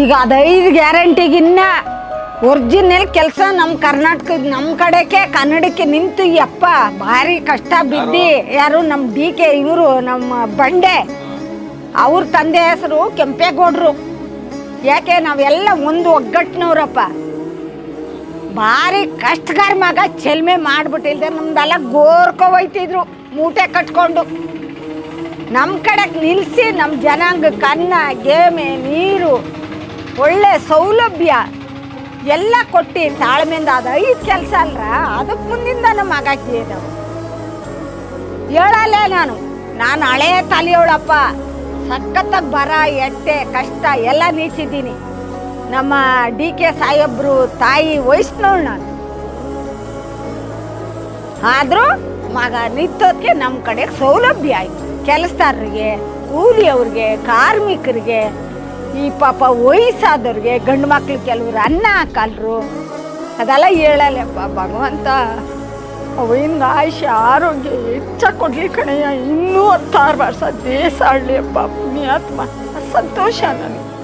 ಈಗ ಅದೈದು ಗ್ಯಾರಂಟಿಗಿನ್ನ ಒರಿಜಿನಲ್ ಕೆಲಸ ನಮ್ಮ ಕರ್ನಾಟಕದ ನಮ್ಮ ಕಡೆಗೆ, ಕನ್ನಡಕ್ಕೆ ನಿಂತು ಯಪ್ಪ ಭಾರಿ ಕಷ್ಟ ಬಿದ್ದಿ, ಯಾರು ನಮ್ಮ ಡಿ ಕೆ ಇವರು, ನಮ್ಮ ಬಂಡೆ, ಅವ್ರ ತಂದೆ ಹೆಸರು ಕೆಂಪೇಗೌಡರು. ಯಾಕೆ ನಾವೆಲ್ಲ ಒಂದು ಒಗ್ಗಟ್ಟಿನವ್ರಪ್ಪ. ಭಾರಿ ಕಷ್ಟಗಾರ ಮಗ ಚೆಲ್ಮೆ ಮಾಡ್ಬಿಟ್ಟಿಲ್ದೆ ನಮ್ದೆಲ್ಲ ಗೋರ್ಕೊ ಮೂಟೆ ಕಟ್ಕೊಂಡು. ನಮ್ಮ ಕಡೆಗೆ ನಿಲ್ಲಿಸಿ ನಮ್ಮ ಜನಾಂಗ ಕನ್ನ, ಗೇಮೆ, ನೀರು. ಒಳ್ಳೆ ಸೌಲಭ್ಯ ಎಲ್ಲ ಕೊಟ್ಟು ತಾಳ್ಮೆಯಿಂದ ಅದು ಐದು ಕೆಲಸ ಅಲ್ರ? ಅದಕ್ಕೆ ಮುಂದಿಂದ ನಮ್ಮ ಮಗ ನಾವು ಹೇಳಲ್ಲೇ ನಾನು. ನಾನು ಹಳೆ ತಲೆಯವಳಪ್ಪ. ಸಖತ್ತಾಗಿ ಬರ, ಎಟ್ಟೆ, ಕಷ್ಟ ಎಲ್ಲ ನೀಚಿದ್ದೀನಿ ನಮ್ಮ ಡಿ ಕೆ ಸಾಹೇಬ್ರು ತಾಯಿ ವಯಸ್ಸಿನವಳು ನಾನು. ಆದರೂ ಮಗ ನಿಂತೋದಕ್ಕೆ ನಮ್ಮ ಕಡೆ ಸೌಲಭ್ಯ ಆಯಿತು. ಕೆಲಸದಾರರಿಗೆ, ಕೂಲಿಯವ್ರಿಗೆ, ಕಾರ್ಮಿಕರಿಗೆ ಈ ಪಾಪ ವಯಸ್ಸಾದವ್ರಿಗೆ ಗಂಡು ಮಕ್ಳು ಕೆಲವ್ರು ಅನ್ನ ಹಾಕಲ್ರು ಅದೆಲ್ಲ ಹೇಳಲ್ಲಪ್ಪ ಭಗವಂತ, ಅವಿಂದ ಆಯುಷ ಆರೋಗ್ಯ ಹೆಚ್ಚ ಕೊಡ್ಲಿ ಕಣಯ್ಯ. ಇನ್ನೂ ಹತ್ತಾರು ವರ್ಷ ದೇಶ ಆಡ್ಲಿ ಅಪ್ಪ. ಪುಣ್ಯಾತ್ಮ. ಸಂತೋಷ ನನಗೆ